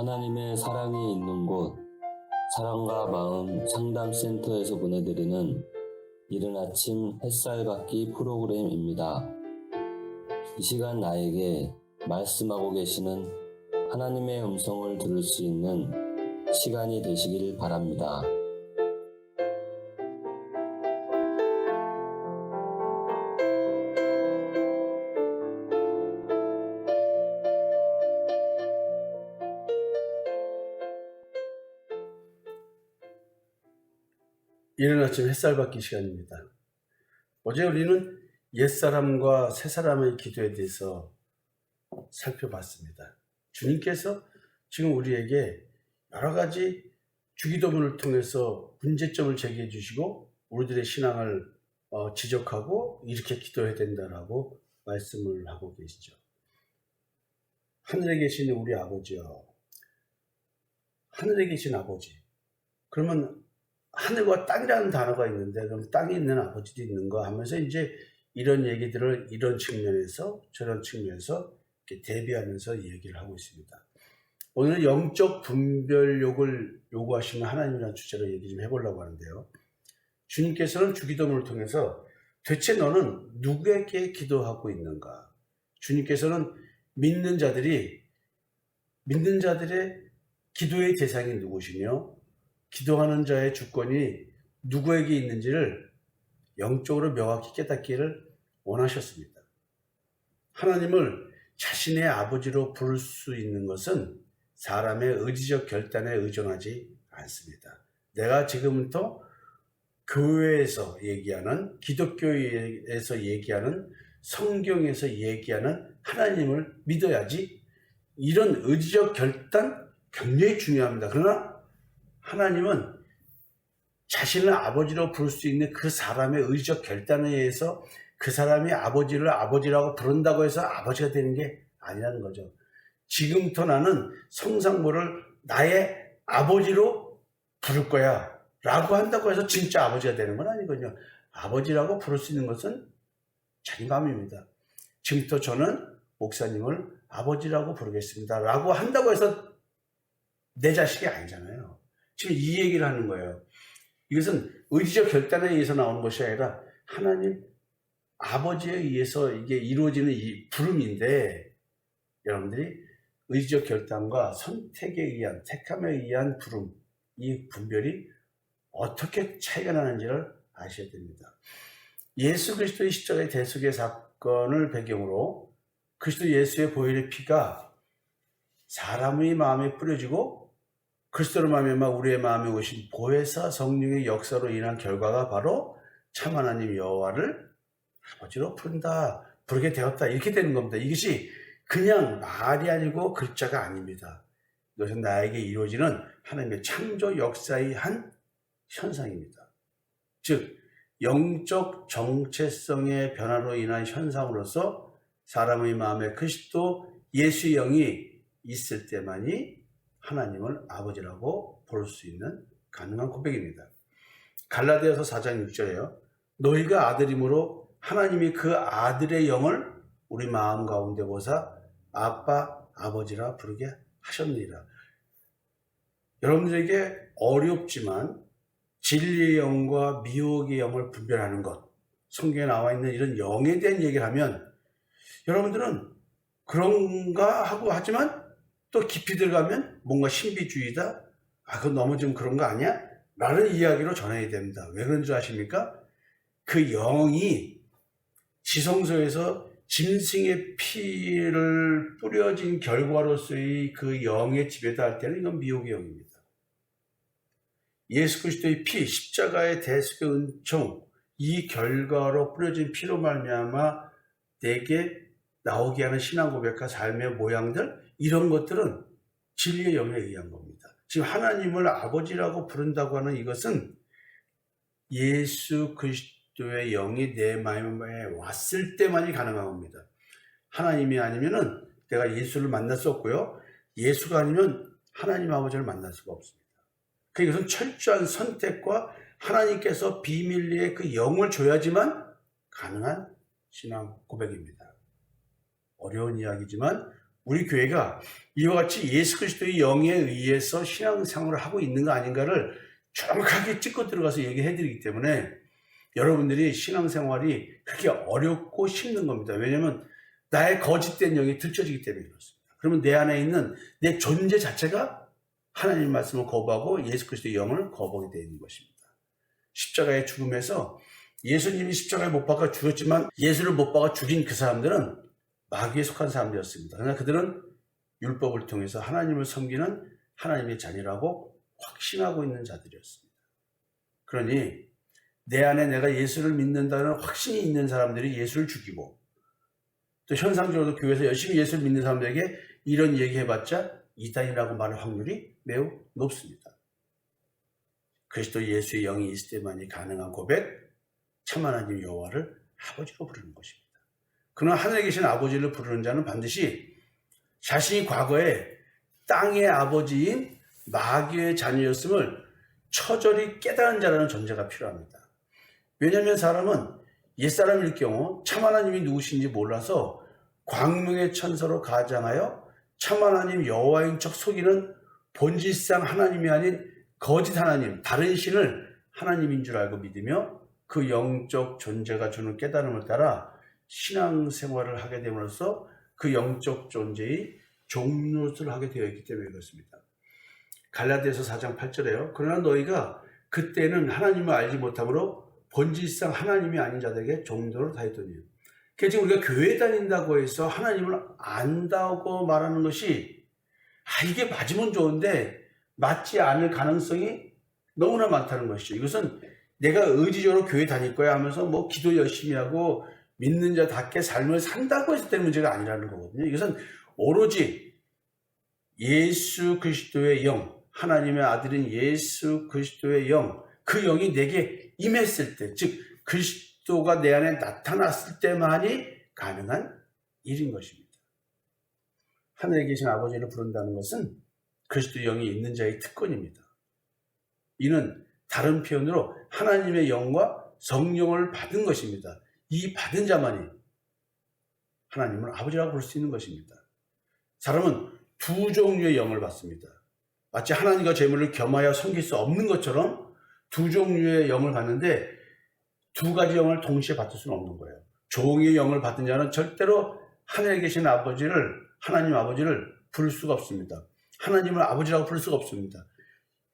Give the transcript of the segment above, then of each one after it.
하나님의 사랑이 있는 곳, 사랑과 마음 상담센터에서 보내드리는 이른 아침 햇살 받기 프로그램입니다. 이 시간 나에게 말씀하고 계시는 하나님의 음성을 들을 수 있는 시간이 되시길 바랍니다. 이른 아침 햇살 받기 시간입니다. 어제 우리는 옛사람과 새사람의 기도에 대해서 살펴봤습니다. 주님께서 지금 우리에게 여러 가지 주기도문을 통해서 문제점을 제기해 주시고 우리들의 신앙을 어, 지적하고 이렇게 기도해야 된다라고 말씀을 하고 계시죠. 하늘에 계신 우리 아버지요. 하늘에 계신 아버지. 그러면 하늘과 땅이라는 단어가 있는데 그럼 땅에 있는 아버지도 있는가 하면서 이제 이런 얘기들을 이런 측면에서 저런 측면에서 이렇게 대비하면서 얘기를 하고 있습니다. 오늘은 영적 분별력을 요구하시는 하나님이라는 주제로 얘기 좀 해보려고 하는데요. 주님께서는 주기도문을 통해서 대체 너는 누구에게 기도하고 있는가? 주님께서는 믿는 자들이 믿는 자들의 기도의 대상이 누구시며 기도하는 자의 주권이 누구에게 있는지를 영적으로 명확히 깨닫기를 원하셨습니다. 하나님을 자신의 아버지로 부를 수 있는 것은 사람의 의지적 결단에 의존하지 않습니다. 내가 지금부터 교회에서 얘기하는 기독교에서 얘기하는 성경에서 얘기하는 하나님을 믿어야지 이런 의지적 결단 굉장히 중요합니다. 그러나 하나님은 자신을 아버지로 부를 수 있는 그 사람의 의지적 결단에 의해서 그 사람이 아버지를 아버지라고 부른다고 해서 아버지가 되는 게 아니라는 거죠. 지금부터 나는 성상모를 나의 아버지로 부를 거야. 라고 한다고 해서 진짜 아버지가 되는 건 아니거든요. 아버지라고 부를 수 있는 것은 자기 마음입니다. 지금부터 저는 목사님을 아버지라고 부르겠습니다. 라고 한다고 해서 내 자식이 아니잖아요. 지금 이 얘기를 하는 거예요. 이것은 의지적 결단에 의해서 나오는 것이 아니라 하나님 아버지에 의해서 이게 이루어지는 이 부름인데 여러분들이 의지적 결단과 선택에 의한 택함에 의한 부름 이 분별이 어떻게 차이가 나는지를 아셔야 됩니다. 예수 그리스도의 십자가의 대속의 사건을 배경으로 그리스도 예수의 보혈의 피가 사람의 마음에 뿌려지고 그리스도로 말미암아 우리의 마음에 오신 보혜사 성령의 역사로 인한 결과가 바로 참 하나님 여호와를 아버지로 부른다 부르게 되었다 이렇게 되는 겁니다. 이것이 그냥 말이 아니고 글자가 아닙니다. 이것은 나에게 이루어지는 하나님의 창조 역사의 한 현상입니다. 즉 영적 정체성의 변화로 인한 현상으로서 사람의 마음에 그리스도 예수의 영이 있을 때만이 하나님을 아버지라고 부를 수 있는 가능한 고백입니다. 갈라디아서 4장 6절에요. 너희가 아들이므로 하나님이 그 아들의 영을 우리 마음 가운데 보사 아빠 아버지라 부르게 하셨느니라. 여러분들에게 어렵지만 진리의 영과 미혹의 영을 분별하는 것 성경에 나와 있는 이런 영에 대한 얘기를 하면 여러분들은 그런가 하고 하지만 또 깊이 들어가면 뭔가 신비주의다? 아, 그건 너무 좀 그런 거 아니야? 라는 이야기로 전해야 됩니다. 왜 그런 줄 아십니까? 그 영이 지성소에서 짐승의 피를 뿌려진 결과로서의 그 영의 지배다 할 때는 이건 미혹의 영입니다. 예수 그리스도의 피, 십자가의 대속의 은총, 이 결과로 뿌려진 피로 말미암아 내게 나오게 하는 신앙 고백과 삶의 모양들 이런 것들은 진리의 영에 의한 겁니다. 지금 하나님을 아버지라고 부른다고 하는 이것은 예수 그리스도의 영이 내 마음에 왔을 때만이 가능한 겁니다. 하나님이 아니면은 내가 예수를 만날 수 없고요. 예수가 아니면 하나님 아버지를 만날 수가 없습니다. 그 이것은 철저한 선택과 하나님께서 비밀리에 그 영을 줘야지만 가능한 신앙 고백입니다. 어려운 이야기지만 우리 교회가 이와 같이 예수 그리스도의 영에 의해서 신앙생활을 하고 있는 거 아닌가를 정확하게 찍고 들어가서 얘기해 드리기 때문에 여러분들이 신앙생활이 그렇게 어렵고 힘든 겁니다. 왜냐하면 나의 거짓된 영이 들춰지기 때문에 그렇습니다. 그러면 내 안에 있는 내 존재 자체가 하나님 말씀을 거부하고 예수 그리스도의 영을 거부하게 되어 있는 것입니다. 십자가의 죽음에서 예수님이 십자가에 못 박아 죽었지만 예수를 못 박아 죽인 그 사람들은 마귀에 속한 사람들이었습니다. 그러나 그들은 율법을 통해서 하나님을 섬기는 하나님의 자녀라고 확신하고 있는 자들이었습니다. 그러니 내 안에 내가 예수를 믿는다는 확신이 있는 사람들이 예수를 죽이고 또 현상적으로 교회에서 열심히 예수를 믿는 사람들에게 이런 얘기해봤자 이단이라고 말할 확률이 매우 높습니다. 그리스도 예수의 영이 있을 때만이 가능한 고백, 참 하나님 여호와를 아버지로 부르는 것입니다. 그러나 하늘에 계신 아버지를 부르는 자는 반드시 자신이 과거에 땅의 아버지인 마귀의 자녀였음을 처절히 깨달은 자라는 존재가 필요합니다. 왜냐하면 사람은 옛사람일 경우 참 하나님이 누구신지 몰라서 광명의 천사로 가장하여 참 하나님 여호와인 척 속이는 본질상 하나님이 아닌 거짓 하나님, 다른 신을 하나님인 줄 알고 믿으며 그 영적 존재가 주는 깨달음을 따라 신앙생활을 하게 됨으로써 그 영적 존재의 종노릇을 하게 되어 있기 때문에 그렇습니다. 갈라디아서 4장 8절에요. 그러나 너희가 그때는 하나님을 알지 못함으로 본질상 하나님이 아닌 자들에게 종노릇 하였더니 그러니까 지금 우리가 교회 다닌다고 해서 하나님을 안다고 말하는 것이 아 이게 맞으면 좋은데 맞지 않을 가능성이 너무나 많다는 것이죠. 이것은 내가 의지적으로 교회 다닐 거야 하면서 뭐 기도 열심히 하고 믿는 자답게 삶을 산다고 해서 될 문제가 아니라는 거거든요. 이것은 오로지 예수 그리스도의 영, 하나님의 아들인 예수 그리스도의 영, 그 영이 내게 임했을 때, 즉 그리스도가 내 안에 나타났을 때만이 가능한 일인 것입니다. 하늘에 계신 아버지를 부른다는 것은 그리스도 영이 있는 자의 특권입니다. 이는 다른 표현으로 하나님의 영과 성령을 받은 것입니다. 이 받은 자만이 하나님을 아버지라고 부를 수 있는 것입니다. 사람은 두 종류의 영을 받습니다. 마치 하나님과 재물을 겸하여 섬길 수 없는 것처럼 두 종류의 영을 받는데 두 가지 영을 동시에 받을 수는 없는 거예요. 종의 영을 받은 자는 절대로 하늘에 계신 아버지를 하나님 아버지를 부를 수가 없습니다. 하나님을 아버지라고 부를 수가 없습니다.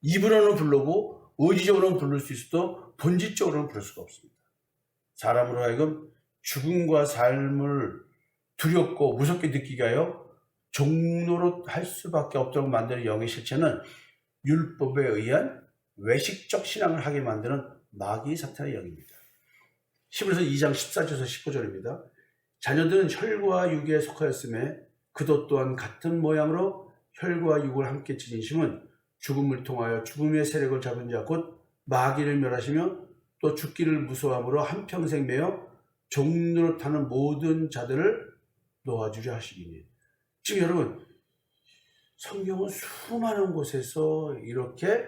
입으로는 부르고 의지적으로는 부를 수 있어도 본질적으로는 부를 수가 없습니다. 사람으로 하여금 죽음과 삶을 두렵고 무섭게 느끼게 하여 종로로 할 수밖에 없도록 만드는 영의 실체는 율법에 의한 외식적 신앙을 하게 만드는 마귀 사탄의 영입니다. 히브리서 2장 14절에서 15절입니다. 자녀들은 혈과 육에 속하였음에 그도 또한 같은 모양으로 혈과 육을 함께 지닌 심은 죽음을 통하여 죽음의 세력을 잡은 자 곧 마귀를 멸하시며 또 죽기를 무서함으로 한평생 종로로 타는 모든 자들을 놓아주려 하시기니 지금 여러분 성경은 수많은 곳에서 이렇게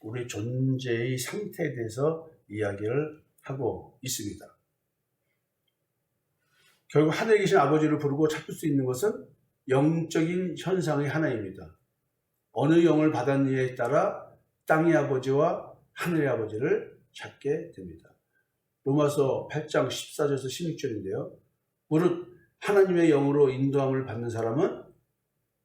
우리 존재의 상태에 대해서 이야기를 하고 있습니다. 결국 하늘에 계신 아버지를 부르고 찾을 수 있는 것은 영적인 현상의 하나입니다. 어느 영을 받았느냐에 따라 땅의 아버지와 하늘의 아버지를 찾게 됩니다. 로마서 8장 14절에서 16절인데요. 무릇 하나님의 영으로 인도함을 받는 사람은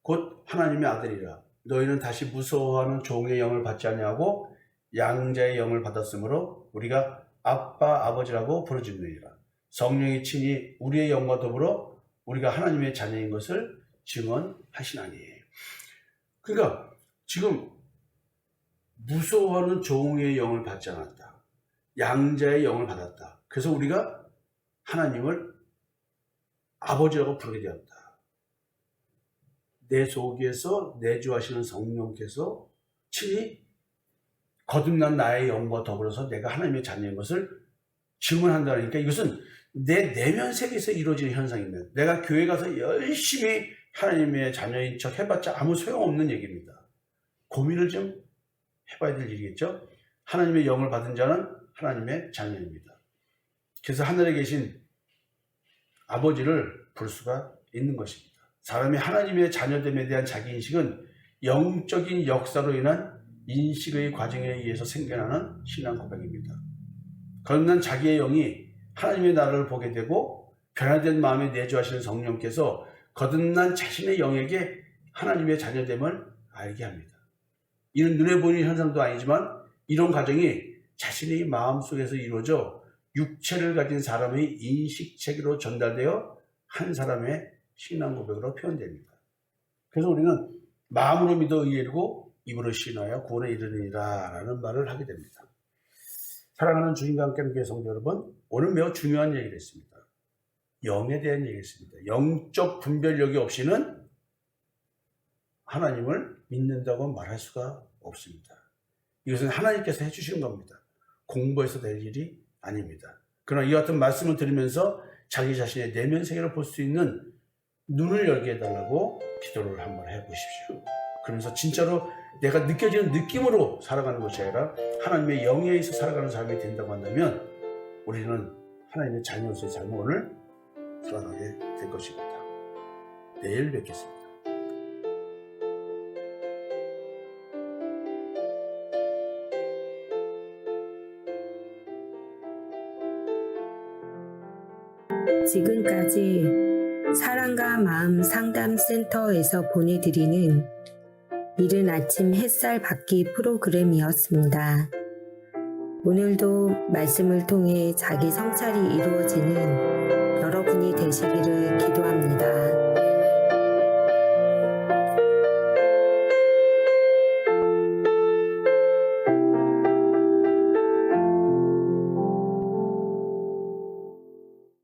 곧 하나님의 아들이라. 너희는 다시 무서워하는 종의 영을 받지 아니하고 양자의 영을 받았으므로 우리가 아빠 아버지라고 부르짖느니라. 성령이 친히 우리의 영과 더불어 우리가 하나님의 자녀인 것을 증언하시나니. 그러니까 지금 무서워하는 종의 영을 받지 않았다. 양자의 영을 받았다. 그래서 우리가 하나님을 아버지라고 부르게 되었다. 내 속에서 내주하시는 성령께서 친히 거듭난 나의 영과 더불어서 내가 하나님의 자녀인 것을 증언한다니까 이것은 내 내면 세계에서 이루어지는 현상입니다. 내가 교회 가서 열심히 하나님의 자녀인 척 해봤자 아무 소용없는 얘기입니다. 고민을 좀 해봐야 될 일이겠죠? 하나님의 영을 받은 자는 하나님의 자녀입니다. 그래서 하늘에 계신 아버지를 볼 수가 있는 것입니다. 사람이 하나님의 자녀됨에 대한 자기 인식은 영적인 역사로 인한 인식의 과정에 의해서 생겨나는 신앙 고백입니다. 거듭난 자기의 영이 하나님의 나라를 보게 되고 변화된 마음에 내주하시는 성령께서 거듭난 자신의 영에게 하나님의 자녀됨을 알게 합니다. 이는 눈에 보이는 현상도 아니지만 이런 과정이 자신의 마음속에서 이루어져 육체를 가진 사람의 인식 체계로 전달되어 한 사람의 신앙 고백으로 표현됩니다. 그래서 우리는 마음으로 믿어 의뢰고 입으로 신하여 구원에 이르느니라 라는 말을 하게 됩니다. 사랑하는 주님과 함께하는 교회 성도 여러분, 오늘 매우 중요한 얘기를 했습니다. 영에 대한 얘기를 했습니다. 영적 분별력이 없이는 하나님을 믿는다고 말할 수가 없습니다. 이것은 하나님께서 해주신 겁니다. 공부해서 될 일이 아닙니다. 그러나 이 같은 말씀을 들으면서 자기 자신의 내면 세계를 볼 수 있는 눈을 열게 해달라고 기도를 한번 해보십시오. 그러면서 진짜로 내가 느껴지는 느낌으로 살아가는 것이 아니라 하나님의 영에 의해서 살아가는 삶이 된다고 한다면 우리는 하나님의 자녀로서의 삶을 살아가게 될 것입니다. 내일 뵙겠습니다. 지금까지 사랑과 마음 상담 센터에서 보내드리는 이른 아침 햇살 받기 프로그램이었습니다. 오늘도 말씀을 통해 자기 성찰이 이루어지는 여러분이 되시기를 기도합니다.